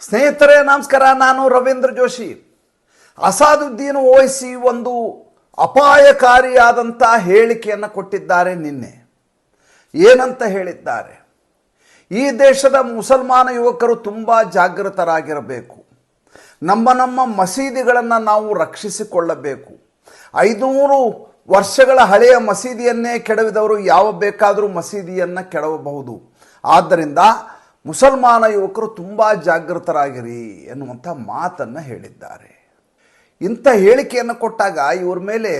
ಸ್ನೇಹಿತರೆ, ನಮಸ್ಕಾರ. ನಾನು ರವೀಂದ್ರ ಜೋಶಿ. ಅಸಾದುದ್ದೀನ್ ಓವೈಸಿ ಒಂದು ಅಪಾಯಕಾರಿಯಾದಂಥ ಹೇಳಿಕೆಯನ್ನು ಕೊಟ್ಟಿದ್ದಾರೆ ನಿನ್ನೆ. ಏನಂತ ಹೇಳಿದ್ದಾರೆ? ಈ ದೇಶದ ಮುಸಲ್ಮಾನ ಯುವಕರು ತುಂಬ ಜಾಗೃತರಾಗಿರಬೇಕು. ನಮ್ಮ ನಮ್ಮ ಮಸೀದಿಗಳನ್ನು ನಾವು ರಕ್ಷಿಸಿಕೊಳ್ಳಬೇಕು. ಐದುನೂರು ವರ್ಷಗಳ ಹಳೆಯ ಮಸೀದಿಯನ್ನೇ ಕೆಡವಿದವರು ಯಾವ ಬೇಕಾದರೂ ಮಸೀದಿಯನ್ನು ಕೆಡವಬಹುದು. ಆದ್ದರಿಂದ ಮುಸಲ್ಮಾನ ಯುವಕರು ತುಂಬ ಜಾಗೃತರಾಗಿರಿ ಎನ್ನುವಂಥ ಮಾತನ್ನು ಹೇಳಿದ್ದಾರೆ. ಇಂಥ ಹೇಳಿಕೆಯನ್ನು ಕೊಟ್ಟಾಗ ಇವ್ರ ಮೇಲೆ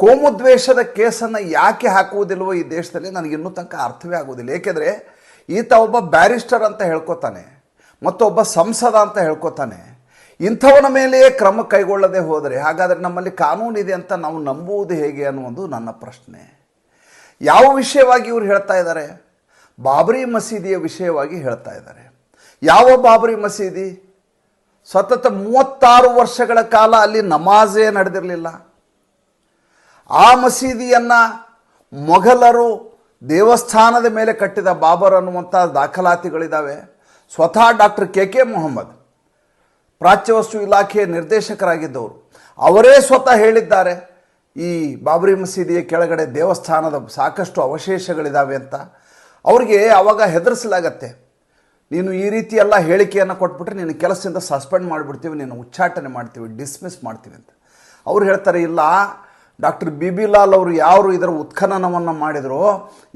ಕೋಮುದ್ವೇಷದ ಕೇಸನ್ನು ಯಾಕೆ ಹಾಕುವುದಿಲ್ವೋ ಈ ದೇಶದಲ್ಲಿ ನನಗೆ ಇನ್ನೂ ತನಕ ಅರ್ಥವೇ ಆಗುವುದಿಲ್ಲ. ಏಕೆಂದರೆ ಈತ ಒಬ್ಬ ಬ್ಯಾರಿಸ್ಟರ್ ಅಂತ ಹೇಳ್ಕೊತಾನೆ, ಮತ್ತೊಬ್ಬ ಸಂಸದ ಅಂತ ಹೇಳ್ಕೊತಾನೆ. ಇಂಥವನ ಮೇಲೆಯೇ ಕ್ರಮ ಕೈಗೊಳ್ಳದೆ ಹೋದರೆ ಹಾಗಾದರೆ ನಮ್ಮಲ್ಲಿ ಕಾನೂನಿದೆ ಅಂತ ನಾವು ನಂಬುವುದು ಹೇಗೆ ಅನ್ನುವುದು ನನ್ನ ಪ್ರಶ್ನೆ. ಯಾವ ವಿಷಯವಾಗಿ ಇವರು ಹೇಳ್ತಾ ಇದ್ದಾರೆ? ಬಾಬರಿ ಮಸೀದಿಯ ವಿಷಯವಾಗಿ ಹೇಳ್ತಾ ಇದ್ದಾರೆ. ಯಾವ ಬಾಬರಿ ಮಸೀದಿ? ಸತತ ಮೂವತ್ತಾರು ವರ್ಷಗಳ ಕಾಲ ಅಲ್ಲಿ ನಮಾಜೇ ನಡೆದಿರಲಿಲ್ಲ. ಆ ಮಸೀದಿಯನ್ನು ಮೊಘಲರು ದೇವಸ್ಥಾನದ ಮೇಲೆ ಕಟ್ಟಿದ ಬಾಬರ್ ಅನ್ನುವಂಥ ದಾಖಲಾತಿಗಳಿದ್ದಾವೆ ಸ್ವತಃ ಡಾಕ್ಟರ್ ಕೆ ಕೆ ಮೊಹಮ್ಮದ್, ಪ್ರಾಚ್ಯವಸ್ತು ಇಲಾಖೆಯ ನಿರ್ದೇಶಕರಾಗಿದ್ದವರು, ಅವರೇ ಸ್ವತಃ ಹೇಳಿದ್ದಾರೆ, ಈ ಬಾಬರಿ ಮಸೀದಿಯ ಕೆಳಗಡೆ ದೇವಸ್ಥಾನದ ಸಾಕಷ್ಟು ಅವಶೇಷಗಳಿದ್ದಾವೆ ಅಂತ. ಅವ್ರಿಗೆ ಅವಾಗ ಹೆದರಿಸಲಾಗತ್ತೆ. ನೀನು ಈ ರೀತಿ ಎಲ್ಲ ಹೇಳಿಕೆಯನ್ನು ಕೊಟ್ಬಿಟ್ರೆ ನೀನು ಕೆಲಸದಿಂದ ಸಸ್ಪೆಂಡ್ ಮಾಡಿಬಿಡ್ತೀವಿ, ನೀನು ಉಚ್ಚಾಟನೆ ಮಾಡ್ತೀವಿ, ಡಿಸ್ಮಿಸ್ ಮಾಡ್ತೀವಿ ಅಂತ. ಅವ್ರು ಹೇಳ್ತಾರೆ, ಇಲ್ಲ, ಡಾಕ್ಟರ್ ಬಿ ಬಿ ಲಾಲ್ ಅವರು ಯಾರು ಇದರ ಉತ್ಖನನವನ್ನು ಮಾಡಿದ್ರು,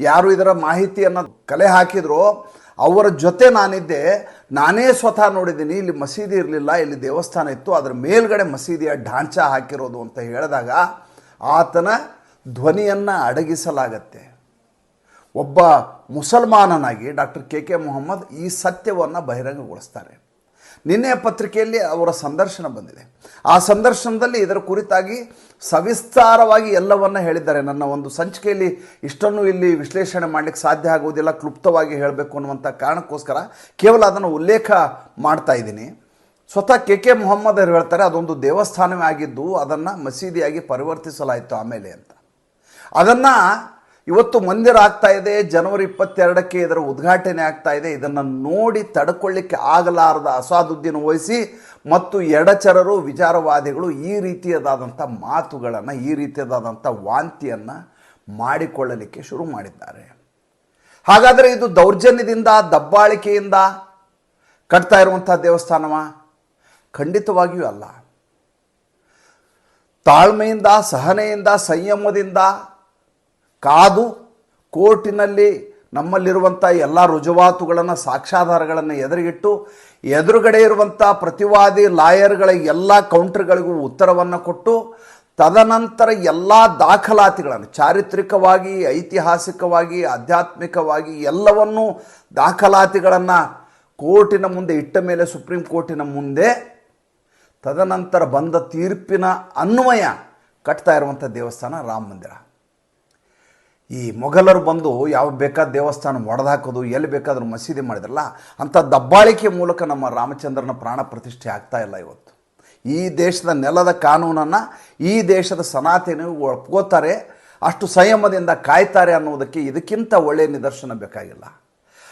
ಯಾರು ಇದರ ಮಾಹಿತಿಯನ್ನು ಕಲೆ ಹಾಕಿದ್ರು, ಅವರ ಜೊತೆ ನಾನಿದ್ದೆ, ನಾನೇ ಸ್ವತಃ ನೋಡಿದ್ದೀನಿ, ಇಲ್ಲಿ ಮಸೀದಿ ಇರಲಿಲ್ಲ, ಇಲ್ಲಿ ದೇವಸ್ಥಾನ ಇತ್ತು, ಅದರ ಮೇಲ್ಗಡೆ ಮಸೀದಿಯ ಢಾಂಚಾ ಹಾಕಿರೋದು ಅಂತ ಹೇಳಿದಾಗ ಆತನ ಧ್ವನಿಯನ್ನು ಅಡಗಿಸಲಾಗತ್ತೆ. ಒಬ್ಬ ಮುಸಲ್ಮಾನನಾಗಿ ಡಾಕ್ಟರ್ ಕೆ ಕೆ ಮೊಹಮ್ಮದ್ ಈ ಸತ್ಯವನ್ನು ಬಹಿರಂಗಗೊಳಿಸ್ತಾರೆ. ನಿನ್ನೆ ಪತ್ರಿಕೆಯಲ್ಲಿ ಅವರ ಸಂದರ್ಶನ ಬಂದಿದೆ. ಆ ಸಂದರ್ಶನದಲ್ಲಿ ಇದರ ಕುರಿತಾಗಿ ಸವಿಸ್ತಾರವಾಗಿ ಎಲ್ಲವನ್ನ ಹೇಳಿದ್ದಾರೆ. ನನ್ನ ಒಂದು ಸಂಚಿಕೆಯಲ್ಲಿ ಇಷ್ಟನ್ನು ಇಲ್ಲಿ ವಿಶ್ಲೇಷಣೆ ಮಾಡಲಿಕ್ಕೆ ಸಾಧ್ಯ ಆಗುವುದಿಲ್ಲ, ಕ್ಲುಪ್ತವಾಗಿ ಹೇಳಬೇಕು ಅನ್ನುವಂಥ ಕಾರಣಕ್ಕೋಸ್ಕರ ಕೇವಲ ಅದನ್ನು ಉಲ್ಲೇಖ ಮಾಡ್ತಾ ಇದ್ದೀನಿ. ಸ್ವತಃ ಕೆ ಕೆ ಮೊಹಮ್ಮದ್ ಅವರು ಹೇಳ್ತಾರೆ, ಅದೊಂದು ದೇವಸ್ಥಾನವೇ ಆಗಿದ್ದು ಅದನ್ನು ಮಸೀದಿಯಾಗಿ ಪರಿವರ್ತಿಸಲಾಯಿತು ಆಮೇಲೆ ಅಂತ. ಅದನ್ನು ಇವತ್ತು ಮಂದಿರ ಆಗ್ತಾ ಇದೆ, ಜನವರಿ ಇಪ್ಪತ್ತೆರಡಕ್ಕೆ ಇದರ ಉದ್ಘಾಟನೆ ಆಗ್ತಾ ಇದೆ. ಇದನ್ನು ನೋಡಿ ತಡ್ಕೊಳ್ಳಿಕ್ಕೆ ಆಗಲಾರದ ಅಸಾದುದ್ದೀನ್ ವಹಿಸಿ ಮತ್ತು ಎಡಚರರು, ವಿಚಾರವಾದಿಗಳು ಈ ರೀತಿಯದಾದಂಥ ಮಾತುಗಳನ್ನು, ಈ ರೀತಿಯದಾದಂಥ ವಾಂತಿಯನ್ನು ಮಾಡಿಕೊಳ್ಳಲಿಕ್ಕೆ ಶುರು ಮಾಡಿದ್ದಾರೆ. ಹಾಗಾದರೆ ಇದು ದೌರ್ಜನ್ಯದಿಂದ, ದಬ್ಬಾಳಿಕೆಯಿಂದ ಕಟ್ತಾ ಇರುವಂಥ ದೇವಸ್ಥಾನವ? ಖಂಡಿತವಾಗಿಯೂ ಅಲ್ಲ. ತಾಳ್ಮೆಯಿಂದ, ಸಹನೆಯಿಂದ, ಸಂಯಮದಿಂದ ಕಾದು ಕೋರ್ಟಿನಲ್ಲಿ ನಮ್ಮಲ್ಲಿರುವಂಥ ಎಲ್ಲ ರುಜುವಾತುಗಳನ್ನು, ಸಾಕ್ಷ್ಯಾಧಾರಗಳನ್ನು ಎದುರಿಗಿಟ್ಟು, ಎದುರುಗಡೆ ಇರುವಂಥ ಪ್ರತಿವಾದಿ ಲಾಯರ್ಗಳ ಎಲ್ಲ ಕೌಂಟರ್ಗಳಿಗೂ ಉತ್ತರವನ್ನು ಕೊಟ್ಟು, ತದನಂತರ ಎಲ್ಲ ದಾಖಲಾತಿಗಳನ್ನು, ಚಾರಿತ್ರಿಕವಾಗಿ, ಐತಿಹಾಸಿಕವಾಗಿ, ಆಧ್ಯಾತ್ಮಿಕವಾಗಿ ಎಲ್ಲವನ್ನೂ ದಾಖಲಾತಿಗಳನ್ನು ಕೋರ್ಟಿನ ಮುಂದೆ ಇಟ್ಟ ಮೇಲೆ, ಸುಪ್ರೀಂ ಕೋರ್ಟಿನ ಮುಂದೆ, ತದನಂತರ ಬಂದ ತೀರ್ಪಿನ ಅನ್ವಯ ಕಟ್ತಾ ಇರುವಂಥ ದೇವಸ್ಥಾನ ರಾಮ ಮಂದಿರ. ಈ ಮೊಘಲರು ಬಂದು ಯಾವ ಬೇಕಾದ ದೇವಸ್ಥಾನ ಒಡೆದಾಕೋದು ಎಲ್ಲಿ ಬೇಕಾದರೂ ಮಸೀದಿ ಮಾಡಿದ್ರಲ್ಲ ಅಂಥ ದಬ್ಬಾಳಿಕೆ ಮೂಲಕ ನಮ್ಮ ರಾಮಚಂದ್ರನ ಪ್ರಾಣ ಪ್ರತಿಷ್ಠೆ ಆಗ್ತಾ ಇಲ್ಲ ಇವತ್ತು. ಈ ದೇಶದ ನೆಲದ ಕಾನೂನನ್ನು, ಈ ದೇಶದ ಸನಾತನ ಒಪ್ಕೋತಾರೆ, ಅಷ್ಟು ಸಂಯಮದಿಂದ ಕಾಯ್ತಾರೆ ಅನ್ನೋದಕ್ಕೆ ಇದಕ್ಕಿಂತ ಒಳ್ಳೆಯ ನಿದರ್ಶನ ಬೇಕಾಗಿಲ್ಲ.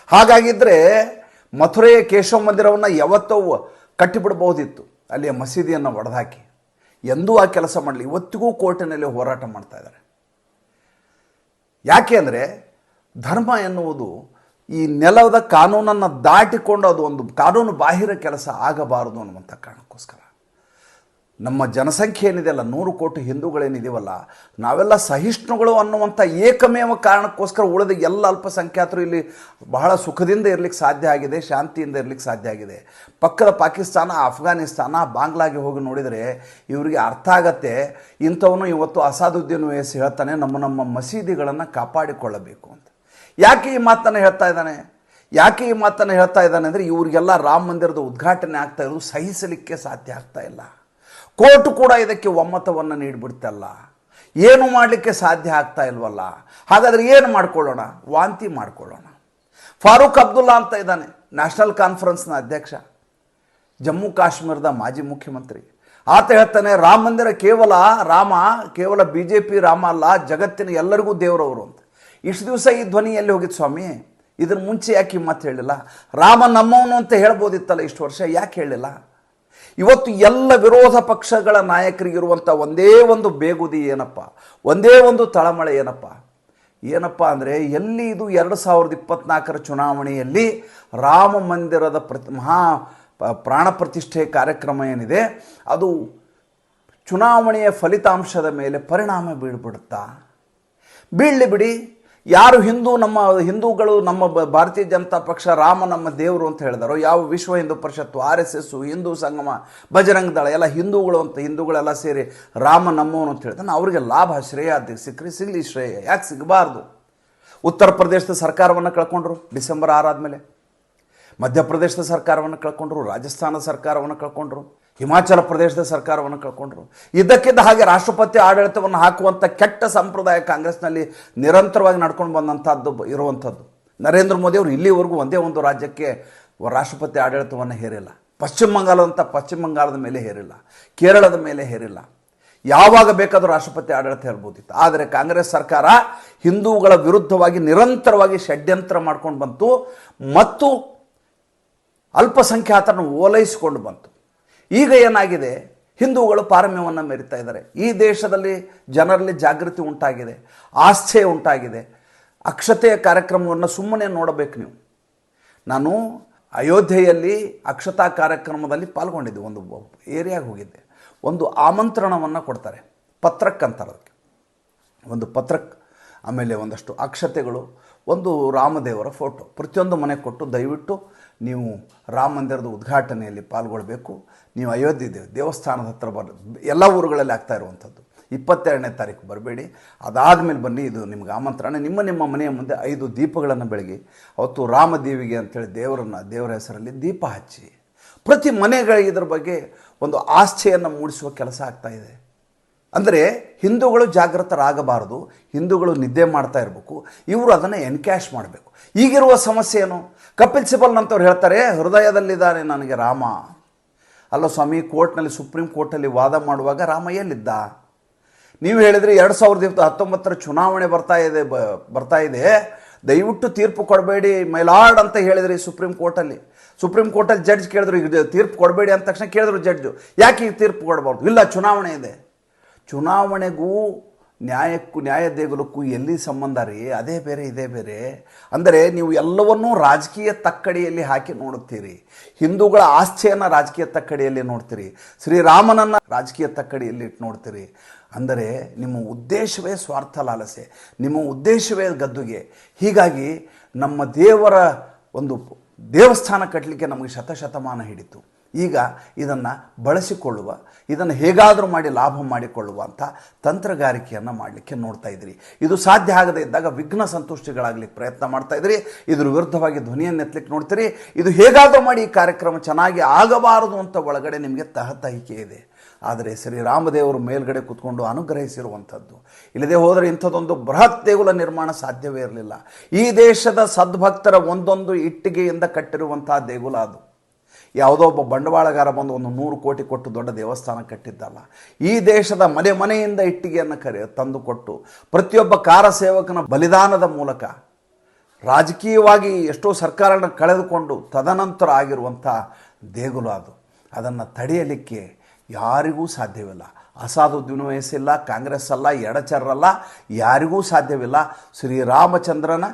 ಹಾಗಾಗಿದ್ದರೆ ಮಥುರೆಯ ಕೇಶವ ಮಂದಿರವನ್ನು ಯಾವತ್ತೋ ಕಟ್ಟಿಬಿಡ್ಬೋದಿತ್ತು ಅಲ್ಲಿಯ ಮಸೀದಿಯನ್ನು ಒಡೆದಾಕಿ ಎಂದೂ ಆ ಕೆಲಸ ಮಾಡಲಿ ಇವತ್ತಿಗೂ ಕೋರ್ಟಿನಲ್ಲಿ ಹೋರಾಟ ಮಾಡ್ತಾ ಇದ್ದಾರೆ. ಯಾಕೆ ಅಂದರೆ ಧರ್ಮ ಎನ್ನುವುದು ಈ ನೆಲದ ಕಾನೂನನ್ನು ದಾಟಿಕೊಂಡು ಅದು ಒಂದು ಕಾನೂನು ಬಾಹಿರ ಕೆಲಸ ಆಗಬಾರದು ಅನ್ನುವಂಥ ಕಾರಣಕ್ಕೋಸ್ಕರ. ನಮ್ಮ ಜನಸಂಖ್ಯೆ ಏನಿದೆಯಲ್ಲ ನೂರು ಕೋಟಿ ಹಿಂದೂಗಳೇನಿದೆಯಲ್ಲ ನಾವೆಲ್ಲ ಸಹಿಷ್ಣುಗಳು ಅನ್ನುವಂಥ ಏಕಮೇವ ಕಾರಣಕ್ಕೋಸ್ಕರ ಉಳಿದ ಎಲ್ಲ ಅಲ್ಪಸಂಖ್ಯಾತರು ಇಲ್ಲಿ ಬಹಳ ಸುಖದಿಂದ ಇರಲಿಕ್ಕೆ ಸಾಧ್ಯ ಆಗಿದೆ, ಶಾಂತಿಯಿಂದ ಇರಲಿಕ್ಕೆ ಸಾಧ್ಯ ಆಗಿದೆ. ಪಕ್ಕದ ಪಾಕಿಸ್ತಾನ ಅಫ್ಘಾನಿಸ್ತಾನ ಬಾಂಗ್ಲಾಗೆ ಹೋಗಿ ನೋಡಿದರೆ ಇವರಿಗೆ ಅರ್ಥ ಆಗತ್ತೆ, ಇಂಥವನು ಇವತ್ತು ಅಸಾದುದ್ದೀನ್ ವಯಸ್ಸು ಹೇಳ್ತಾನೆ, ನಮ್ಮ ನಮ್ಮ ಮಸೀದಿಗಳನ್ನು ಕಾಪಾಡಿಕೊಳ್ಳಬೇಕು ಅಂತ. ಯಾಕೆ ಈ ಮಾತನ್ನು ಹೇಳ್ತಾ ಇದ್ದಾನೆ? ಯಾಕೆ ಈ ಮಾತನ್ನು ಹೇಳ್ತಾ ಇದ್ದಾನೆ ಅಂದರೆ ಇವರಿಗೆಲ್ಲ ರಾಮ ಮಂದಿರದ ಉದ್ಘಾಟನೆ ಆಗ್ತಾ ಇರೋದು ಸಹಿಸಲಿಕ್ಕೆ ಸಾಧ್ಯ ಆಗ್ತಾ ಇಲ್ಲ. ಕೋರ್ಟ್ ಕೂಡ ಇದಕ್ಕೆ ಒಮ್ಮತವನ್ನು ನೀಡಿಬಿಡ್ತಲ್ಲ ಏನು ಮಾಡಲಿಕ್ಕೆ ಸಾಧ್ಯ ಆಗ್ತಾ ಇಲ್ವಲ್ಲ. ಹಾಗಾದರೆ ಏನು ಮಾಡ್ಕೊಳ್ಳೋಣ? ವಾಂತಿ ಮಾಡ್ಕೊಳ್ಳೋಣ. ಫಾರೂಕ್ ಅಬ್ದುಲ್ಲಾ ಅಂತ ಇದ್ದಾನೆ, ನ್ಯಾಷನಲ್ ಕಾನ್ಫರೆನ್ಸ್ನ ಅಧ್ಯಕ್ಷ, ಜಮ್ಮು ಕಾಶ್ಮೀರದ ಮಾಜಿ ಮುಖ್ಯಮಂತ್ರಿ. ಆತ ಹೇಳ್ತಾನೆ, ರಾಮ ಮಂದಿರ ಕೇವಲ ರಾಮ, ಕೇವಲ ಬಿ ಜೆ ಪಿ ರಾಮ ಅಲ್ಲ, ಜಗತ್ತಿನ ಎಲ್ಲರಿಗೂ ದೇವರವರು ಅಂತ. ಇಷ್ಟು ದಿವಸ ಈ ಧ್ವನಿ ಎಲ್ಲಿ ಹೋಗಿತ್ತು ಸ್ವಾಮಿ? ಇದ್ರ ಮುಂಚೆ ಯಾಕೆ ಈ ಮಾತು ಹೇಳಿಲ್ಲ? ರಾಮ ನಮ್ಮವನು ಅಂತ ಹೇಳ್ಬೋದಿತ್ತಲ್ಲ ಇಷ್ಟು ವರ್ಷ, ಯಾಕೆ ಹೇಳಿಲ್ಲ? ಇವತ್ತು ಎಲ್ಲ ವಿರೋಧ ಪಕ್ಷಗಳ ನಾಯಕರಿಗಿರುವಂಥ ಒಂದೇ ಒಂದು ಬೇಗುದಿ ಏನಪ್ಪ? ಒಂದೇ ಒಂದು ತಳಮಳೆ ಏನಪ್ಪ? ಏನಪ್ಪ ಅಂದರೆ ಎಲ್ಲಿ ಇದು ಎರಡು ಸಾವಿರದ ಇಪ್ಪತ್ನಾಲ್ಕರ ಚುನಾವಣೆಯಲ್ಲಿ ರಾಮ ಮಂದಿರದ ಪ್ರತಿ ಮಹಾ ಪ್ರಾಣ ಪ್ರತಿಷ್ಠೆ ಕಾರ್ಯಕ್ರಮ ಏನಿದೆ, ಅದು ಚುನಾವಣೆಯ ಫಲಿತಾಂಶದ ಮೇಲೆ ಪರಿಣಾಮ ಬೀಳ್ಬಿಡುತ್ತಾ? ಬೀಳಲಿ ಬಿಡಿ. ಯಾರು ಹಿಂದೂ ನಮ್ಮ ಹಿಂದೂಗಳು, ನಮ್ಮ ಭಾರತೀಯ ಜನತಾ ಪಕ್ಷ, ರಾಮ ನಮ್ಮ ದೇವರು ಅಂತ ಹೇಳಿದಾರೋ, ಯಾವ Vishwa Hindu Parishad, R S S, Hindu Sangam, Bajrang Dal, ಎಲ್ಲ ಹಿಂದೂಗಳು ಅಂತ, ಹಿಂದೂಗಳೆಲ್ಲ ಸೇರಿ ರಾಮ ನಮ್ಮವನು ಅಂತ ಹೇಳ್ತಾನೆ ಅವರಿಗೆ ಲಾಭ, ಶ್ರೇಯ, ಅದು ಸಿಕ್ಕರೆ, ಸಿಗಲಿ ಶ್ರೇಯ, ಯಾಕೆ ಸಿಗಬಾರ್ದು? ಉತ್ತರ ಪ್ರದೇಶದ ಸರ್ಕಾರವನ್ನು ಕಳ್ಕೊಂಡ್ರು, ಡಿಸೆಂಬರ್ ಆರಾದ ಮೇಲೆ ಮಧ್ಯಪ್ರದೇಶದ ಸರ್ಕಾರವನ್ನು ಕಳ್ಕೊಂಡ್ರು, ರಾಜಸ್ಥಾನದ ಸರ್ಕಾರವನ್ನು ಕಳ್ಕೊಂಡ್ರು. ಹಿಮಾಚಲ ಪ್ರದೇಶದ ಸರ್ಕಾರವನ್ನು ಕಳ್ಕೊಂಡ್ರು. ಇದಕ್ಕಿದ್ದ ಹಾಗೆ ರಾಷ್ಟ್ರಪತಿ ಆಡಳಿತವನ್ನು ಹಾಕುವಂಥ ಕೆಟ್ಟ ಸಂಪ್ರದಾಯ ಕಾಂಗ್ರೆಸ್ನಲ್ಲಿ ನಿರಂತರವಾಗಿ ನಡ್ಕೊಂಡು ಬಂದಂಥದ್ದು ಇರುವಂಥದ್ದು ನರೇಂದ್ರ ಮೋದಿ ಅವರು ಇಲ್ಲಿವರೆಗೂ ಒಂದೇ ಒಂದು ರಾಜ್ಯಕ್ಕೆ ರಾಷ್ಟ್ರಪತಿ ಆಡಳಿತವನ್ನು ಹೇರಿಲ್ಲ. ಪಶ್ಚಿಮ ಬಂಗಾಲದಂಥ ಪಶ್ಚಿಮ ಬಂಗಾಳದ ಮೇಲೆ ಹೇರಿಲ್ಲ. ಕೇರಳದ ಮೇಲೆ ಹೇರಿಲ್ಲ. ಯಾವಾಗ ಬೇಕಾದರೂ ರಾಷ್ಟ್ರಪತಿ ಆಡಳಿತ ಹೇಳ್ಬೋದಿತ್ತು ಆದರೆ ಕಾಂಗ್ರೆಸ್ ಸರ್ಕಾರ ಹಿಂದೂಗಳ ವಿರುದ್ಧವಾಗಿ ನಿರಂತರವಾಗಿ ಷಡ್ಯಂತ್ರ ಮಾಡ್ಕೊಂಡು ಬಂತು ಮತ್ತು ಅಲ್ಪಸಂಖ್ಯಾತರನ್ನು ಓಲೈಸಿಕೊಂಡು ಬಂತು. ಈಗ ಏನಾಗಿದೆ? ಹಿಂದೂಗಳು ಪಾರಮ್ಯವನ್ನು ಮೆರಿತಾ ಇದ್ದಾರೆ. ಈ ದೇಶದಲ್ಲಿ ಜನರಲ್ಲಿ ಜಾಗೃತಿ ಉಂಟಾಗಿದೆ, ಆಸ್ಥೆ ಉಂಟಾಗಿದೆ. ಅಕ್ಷತೆಯ ಕಾರ್ಯಕ್ರಮವನ್ನು ಸುಮ್ಮನೆ ನೋಡಬೇಕು ನೀವು. ನಾನು ಅಯೋಧ್ಯೆಯಲ್ಲಿ ಅಕ್ಷತಾ ಕಾರ್ಯಕ್ರಮದಲ್ಲಿ ಪಾಲ್ಗೊಂಡಿದ್ದೆ, ಒಂದು ಏರಿಯಾಗೆ ಹೋಗಿದ್ದೆ. ಒಂದು ಆಮಂತ್ರಣವನ್ನು ಕೊಡ್ತಾರೆ ಪತ್ರಕ್ಕೆ ಅಂತಾರೆ ಒಂದು ಪತ್ರಕ್, ಆಮೇಲೆ ಒಂದಷ್ಟು ಅಕ್ಷತೆಗಳು, ಒಂದು ರಾಮದೇವರ ಫೋಟೋ. ಪ್ರತಿಯೊಂದು ಮನೆ ಕೊಟ್ಟು ದಯವಿಟ್ಟು ನೀವು ರಾಮ ಮಂದಿರದ ಉದ್ಘಾಟನೆಯಲ್ಲಿ ಪಾಲ್ಗೊಳ್ಬೇಕು. ನೀವು ಅಯೋಧ್ಯೆ ದೇವ, ದೇವಸ್ಥಾನದ ಹತ್ರ ಬರ, ಎಲ್ಲ ಊರುಗಳಲ್ಲಿ ಆಗ್ತಾ ಇರುವಂಥದ್ದು. ಇಪ್ಪತ್ತೆರಡನೇ ತಾರೀಕು ಬರಬೇಡಿ. ಅದಾದಮೇಲೆ ಬನ್ನಿ, ಇದು ನಿಮ್ಗೆ ಆಮಂತ್ರಣ. ನಿಮ್ಮ ನಿಮ್ಮ ಮನೆಯ ಮುಂದೆ ಐದು ದೀಪಗಳನ್ನು ಬೆಳಗಿ, ಅವತ್ತು ರಾಮದೇವಿಗೆ ಅಂತೇಳಿ ದೇವರನ್ನು, ದೇವರ ಹೆಸರಲ್ಲಿ ದೀಪ ಹಚ್ಚಿ. ಪ್ರತಿ ಮನೆಗಳಿಗೆ ಇದ್ರ ಬಗ್ಗೆ ಒಂದು ಆಸ್ಥೆಯನ್ನು ಮೂಡಿಸುವ ಕೆಲಸ ಆಗ್ತಾ ಇದೆ. ಅಂದರೆ ಹಿಂದೂಗಳು ಜಾಗೃತರಾಗಬಾರದು, ಹಿಂದೂಗಳು ನಿದ್ದೆ ಮಾಡ್ತಾ ಇರಬೇಕು, ಇವರು ಅದನ್ನು ಎನ್ಕ್ಯಾಶ್ ಮಾಡಬೇಕು. ಈಗಿರುವ ಸಮಸ್ಯೆ ಏನು? ಕಪಿಲ್ ಸಿಬಲ್ ನಂತವ್ರು ಹೇಳ್ತಾರೆ ಹೃದಯದಲ್ಲಿದ್ದಾನೆ ನನಗೆ ರಾಮ. ಅಲ್ಲ ಸ್ವಾಮಿ, ಕೋರ್ಟ್ನಲ್ಲಿ, ಸುಪ್ರೀಂ ಕೋರ್ಟಲ್ಲಿ ವಾದ ಮಾಡುವಾಗ ರಾಮ ಎಲ್ಲಿದ್ದ? ನೀವು ಹೇಳಿದರೆ ಎರಡು ಸಾವಿರದ ಇಪ್ಪತ್ತು ಹತ್ತೊಂಬತ್ತರ ಚುನಾವಣೆ ಬರ್ತಾ ಇದೆ ಬರ್ತಾ ಇದೆ. ದಯವಿಟ್ಟು ತೀರ್ಪು ಕೊಡಬೇಡಿ ಮೈಲಾಡ್ ಅಂತ ಹೇಳಿದ್ರಿ ಸುಪ್ರೀಂ ಕೋರ್ಟಲ್ಲಿ. ಸುಪ್ರೀಂ ಕೋರ್ಟಲ್ಲಿ ಜಡ್ಜ್ ಕೇಳಿದ್ರು ಈಗ ತೀರ್ಪು ಕೊಡಬೇಡಿ ಅಂದ ತಕ್ಷಣ ಕೇಳಿದ್ರು ಜಡ್ಜು. ಯಾಕೆ ಈಗ ತೀರ್ಪು ಕೊಡಬಾರ್ದು? ಇಲ್ಲ, ಚುನಾವಣೆ ಇದೆ. ಚುನಾವಣೆಗೂ ನ್ಯಾಯಕ್ಕೂ ನ್ಯಾಯ ದೇಗುಲಕ್ಕೂ ಎಲ್ಲಿ ಸಂಬಂಧ ರೀ? ಅದೇ ಬೇರೆ, ಇದೇ ಬೇರೆ. ಅಂದರೆ ನೀವು ಎಲ್ಲವನ್ನೂ ರಾಜಕೀಯ ತಕ್ಕಡಿಯಲ್ಲಿ ಹಾಕಿ ನೋಡುತ್ತೀರಿ. ಹಿಂದೂಗಳ ಆಸ್ಥೆಯನ್ನು ರಾಜಕೀಯ ತಕ್ಕಡಿಯಲ್ಲಿ ನೋಡ್ತೀರಿ. ಶ್ರೀರಾಮನನ್ನು ರಾಜಕೀಯ ತಕ್ಕಡಿಯಲ್ಲಿ ಇಟ್ಟು ನೋಡ್ತೀರಿ. ಅಂದರೆ ನಿಮ್ಮ ಉದ್ದೇಶವೇ ಸ್ವಾರ್ಥ ಲಾಲಸೆ, ನಿಮ್ಮ ಉದ್ದೇಶವೇ ಗದ್ದುಗೆ. ಹೀಗಾಗಿ ನಮ್ಮ ದೇವರ ಒಂದು ದೇವಸ್ಥಾನ ಕಟ್ಟಲಿಕ್ಕೆ ನಮಗೆ ಶತಶತಮಾನ ಹಿಡಿತು. ಈಗ ಇದನ್ನು ಬಳಸಿಕೊಳ್ಳುವ, ಇದನ್ನು ಹೇಗಾದರೂ ಮಾಡಿ ಲಾಭ ಮಾಡಿಕೊಳ್ಳುವಂಥ ತಂತ್ರಗಾರಿಕೆಯನ್ನು ಮಾಡಲಿಕ್ಕೆ ನೋಡ್ತಾ ಇದ್ರಿ. ಇದು ಸಾಧ್ಯ ಆಗದೇ ಇದ್ದಾಗ ವಿಘ್ನ ಸಂತುಷ್ಟಿಗಳಾಗಲಿಕ್ಕೆ ಪ್ರಯತ್ನ ಮಾಡ್ತಾ ಇದ್ರಿ. ಇದ್ರ ವಿರುದ್ಧವಾಗಿ ಧ್ವನಿಯನ್ನು ಎತ್ತಲಿಕ್ಕೆ ನೋಡ್ತೀರಿ. ಇದು ಹೇಗಾದರೂ ಮಾಡಿ ಈ ಕಾರ್ಯಕ್ರಮ ಚೆನ್ನಾಗಿ ಆಗಬಾರದು ಅಂತ ಒಳಗಡೆ ನಿಮಗೆ ತಹತಹಿಕೆ ಇದೆ. ಆದರೆ ಶ್ರೀರಾಮದೇವರು ಮೇಲ್ಗಡೆ ಕೂತ್ಕೊಂಡು ಅನುಗ್ರಹಿಸಿರುವಂಥದ್ದು. ಇಲ್ಲದೆ ಹೋದರೆ ಇಂಥದ್ದೊಂದು ಬೃಹತ್ ದೇಗುಲ ನಿರ್ಮಾಣ ಸಾಧ್ಯವೇ ಇರಲಿಲ್ಲ. ಈ ದೇಶದ ಸದ್ಭಕ್ತರ ಒಂದೊಂದು ಇಟ್ಟಿಗೆಯಿಂದ ಕಟ್ಟಿರುವಂಥ ದೇಗುಲ ಅದು. ಯಾವುದೋ ಒಬ್ಬ ಬಂಡವಾಳಗಾರ ಬಂದು ಒಂದು ನೂರು ಕೋಟಿ ಕೊಟ್ಟು ದೊಡ್ಡ ದೇವಸ್ಥಾನ ಕಟ್ಟಿದ್ದಲ್ಲ. ಈ ದೇಶದ ಮನೆ ಮನೆಯಿಂದ ಇಟ್ಟಿಗೆಯನ್ನು ಕರೆ, ತಂದುಕೊಟ್ಟು ಪ್ರತಿಯೊಬ್ಬ ಕಾರ ಸೇವಕನ ಬಲಿದಾನದ ಮೂಲಕ ರಾಜಕೀಯವಾಗಿ ಎಷ್ಟೋ ಸರ್ಕಾರನ ಕಳೆದುಕೊಂಡು ತದನಂತರ ಆಗಿರುವಂಥ ದೇಗುಲ ಅದು. ಅದನ್ನು ತಡೆಯಲಿಕ್ಕೆ ಯಾರಿಗೂ ಸಾಧ್ಯವಿಲ್ಲ. ಅಸಾದುದ್ದೀನ್ ವಯಸ್ಸಿಲ್ಲ ಕಾಂಗ್ರೆಸ್ ಅಲ್ಲ, ಎಡಚರಲ್ಲ, ಯಾರಿಗೂ ಸಾಧ್ಯವಿಲ್ಲ. ಶ್ರೀರಾಮಚಂದ್ರನ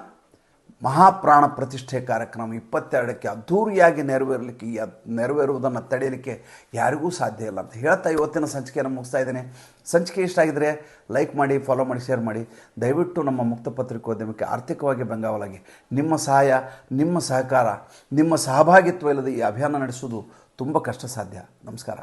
ಮಹಾಪ್ರಾಣ ಪ್ರತಿಷ್ಠೆ ಕಾರ್ಯಕ್ರಮ ಇಪ್ಪತ್ತೆರಡಕ್ಕೆ ಅದ್ಧೂರಿಯಾಗಿ ನೆರವೇರಲಿಕ್ಕೆ ನೆರವೇರುವುದನ್ನು ತಡೆಯಲಿಕ್ಕೆ ಯಾರಿಗೂ ಸಾಧ್ಯ ಇಲ್ಲ ಅಂತ ಹೇಳ್ತಾ ಇವತ್ತಿನ ಸಂಚಿಕೆಯನ್ನು ಮುಗಿಸ್ತಾ ಇದ್ದೇನೆ. ಸಂಚಿಕೆ ಇಷ್ಟ ಆಗಿದರೆ ಲೈಕ್ ಮಾಡಿ ಫಾಲೋ ಮಾಡಿ ಶೇರ್ ಮಾಡಿ. ದಯವಿಟ್ಟು ನಮ್ಮ ಮುಕ್ತ ಪತ್ರಿಕೋದ್ಯಮಕ್ಕೆ ಆರ್ಥಿಕವಾಗಿ ಬೆಂಗಾವಲಾಗಿ. ನಿಮ್ಮ ಸಹಾಯ, ನಿಮ್ಮ ಸಹಕಾರ, ನಿಮ್ಮ ಸಹಭಾಗಿತ್ವ ಇಲ್ಲದೆ ಈ ಅಭಿಯಾನ ನಡೆಸುವುದು ತುಂಬ ಕಷ್ಟ ಸಾಧ್ಯ ನಮಸ್ಕಾರ.